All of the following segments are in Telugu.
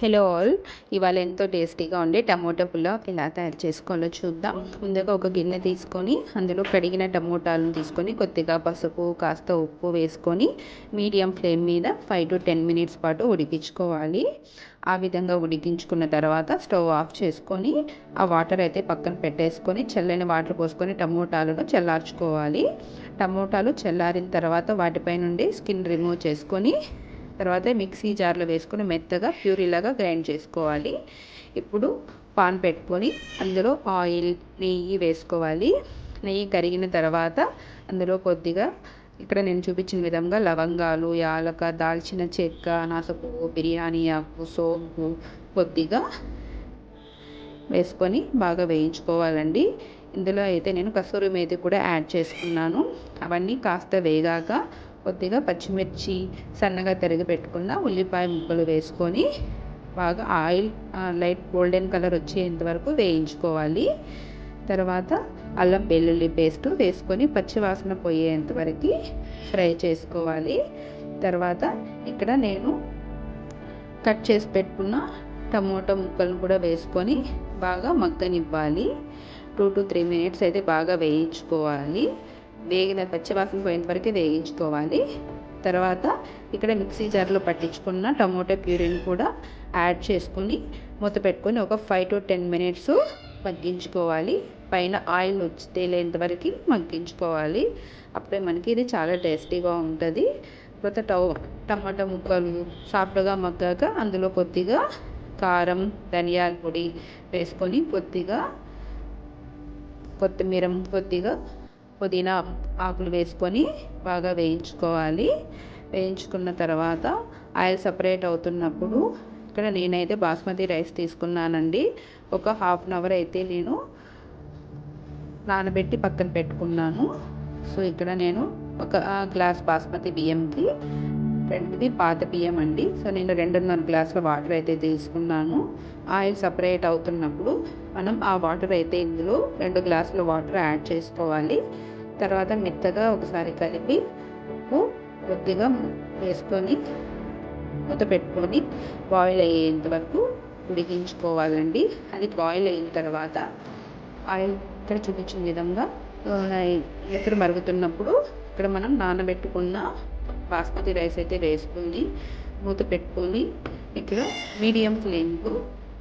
Hello all. ఇవాళ ఎంతో టేస్టీగా ఉండే టమోటా పులావ్ ఎలా తయారు చేసుకోవాలో చూద్దాం. ముందుగా ఒక గిన్నె తీసుకొని అందులో కడిగిన టమోటాలను తీసుకొని కొద్దిగా పసుపు కాస్త ఉప్పు వేసుకొని మీడియం ఫ్లేమ్ మీద ఫైవ్ టు టెన్ మినిట్స్ పాటు ఉడికించుకోవాలి. ఆ విధంగా ఉడికించుకున్న తర్వాత స్టవ్ ఆఫ్ చేసుకొని ఆ వాటర్ అయితే పక్కన పెట్టేసుకొని చల్లని వాటర్ పోసుకొని టమోటాలను చల్లార్చుకోవాలి. టమోటాలు చల్లారిన తర్వాత వాటిపై నుండి స్కిన్ రిమూవ్ చేసుకొని తర్వాత మిక్సీ జార్లో వేసుకొని మెత్తగా ప్యూరీలాగా గ్రైండ్ చేసుకోవాలి. ఇప్పుడు పాన్ పెట్టుకొని అందులో ఆయిల్ నెయ్యి వేసుకోవాలి. నెయ్యి కరిగిన తర్వాత అందులో కొద్దిగా ఇక్కడ నేను చూపించిన విధంగా లవంగాలు యాలక దాల్చిన చెక్క నాసపువ్వు బిర్యానీ ఆకు సోంపు కొద్దిగా వేసుకొని బాగా వేయించుకోవాలండి. ఇందులో అయితే నేను కసూరి మేతి కూడా యాడ్ చేసుకున్నాను. అవన్నీ కాస్త వేగాక కొద్దిగా పచ్చిమిర్చి సన్నగా తరిగి పెట్టుకున్న ఉల్లిపాయ ముక్కలు వేసుకొని బాగా ఆయిల్ లైట్ గోల్డెన్ కలర్ వచ్చేంత వరకు వేయించుకోవాలి. తర్వాత అల్లం వెల్లుల్లి పేస్ట్ వేసుకొని పచ్చివాసన పోయేంత వరకు ఫ్రై చేసుకోవాలి. తర్వాత ఇక్కడ నేను కట్ చేసి పెట్టుకున్న టమోటా ముక్కలను కూడా వేసుకొని బాగా మగ్గనివ్వాలి. టూ టు త్రీ మినిట్స్ అయితే బాగా వేయించుకోవాలి. వేగిన పచ్చివాసన పోయేంతవరకు వరకు వేయించుకోవాలి. తర్వాత ఇక్కడ మిక్సీ జార్లో పట్టించుకున్న టమోటా ప్యూరీని కూడా యాడ్ చేసుకొని మూత పెట్టుకొని ఒక ఫైవ్ టు టెన్ మినిట్స్ మగ్గించుకోవాలి. పైన ఆయిల్ వచ్చి తేలేంత మగ్గించుకోవాలి. అప్పుడే మనకి ఇది చాలా టేస్టీగా ఉంటుంది. తర్వాత టౌ టమాటా ముక్కలు సాఫ్ట్గా మగ్గాక అందులో కొద్దిగా కారం ధనియాల పొడి వేసుకొని కొద్దిగా కొత్తిమీర కొద్దిగా పుదీనా ఆకులు వేసుకొని బాగా వేయించుకోవాలి. వేయించుకున్న తర్వాత ఆయిల్ సపరేట్ అవుతున్నప్పుడు ఇక్కడ నేనైతే బాస్మతి రైస్ తీసుకున్నానండి. ఒక హాఫ్ అన్ అవర్ అయితే నేను నానబెట్టి పక్కన పెట్టుకున్నాను. సో ఇక్కడ నేను ఒక గ్లాస్ బాస్మతి బియ్యంకి రెండుది పాత బియ్యం అండి. సో నేను రెండున్నర గ్లాసుల వాటర్ అయితే తీసుకున్నాను. ఆయిల్ సపరేట్ అవుతున్నప్పుడు మనం ఆ వాటర్ అయితే ఇందులో రెండు గ్లాసుల వాటర్ యాడ్ చేసుకోవాలి. తర్వాత మెత్తగా ఒకసారి కలిపి కొద్దిగా వేసుకొని మూత పెట్టుకొని బాయిల్ అయ్యేంత వరకు ఉడికించుకోవాలండి. అది బాయిల్ అయిన తర్వాత ఆయిల్ ఇక్కడ చూపించిన విధంగా ఎసరు మరుగుతున్నప్పుడు ఇక్కడ మనం నానబెట్టుకున్న బాస్మతి రైస్ అయితే వేసుకొని మూత పెట్టుకొని ఇక్కడ మీడియం ఫ్లేమ్కు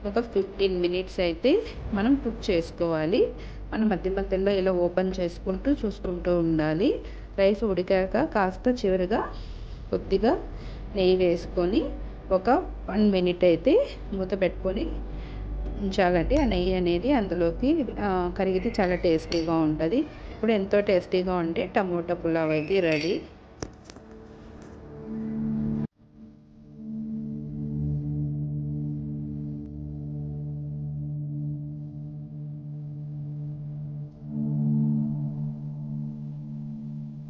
ఒక ఫిఫ్టీన్ మినిట్స్ అయితే మనం కుక్ చేసుకోవాలి. మనం మధ్య మధ్యలో ఇలా ఓపెన్ చేసుకుంటూ చూసుకుంటూ ఉండాలి. రైస్ ఉడికాక కాస్త చివరిగా కొద్దిగా నెయ్యి వేసుకొని ఒక వన్ మినిట్ అయితే మూత పెట్టుకొని ఉంచాలంటే ఆ నెయ్యి అనేది అందులోకి కరిగితే చాలా టేస్టీగా ఉంటుంది. ఇప్పుడు ఎంతో టేస్టీగా ఉంటే టమోటా పులావ్ అయితే రెడీ.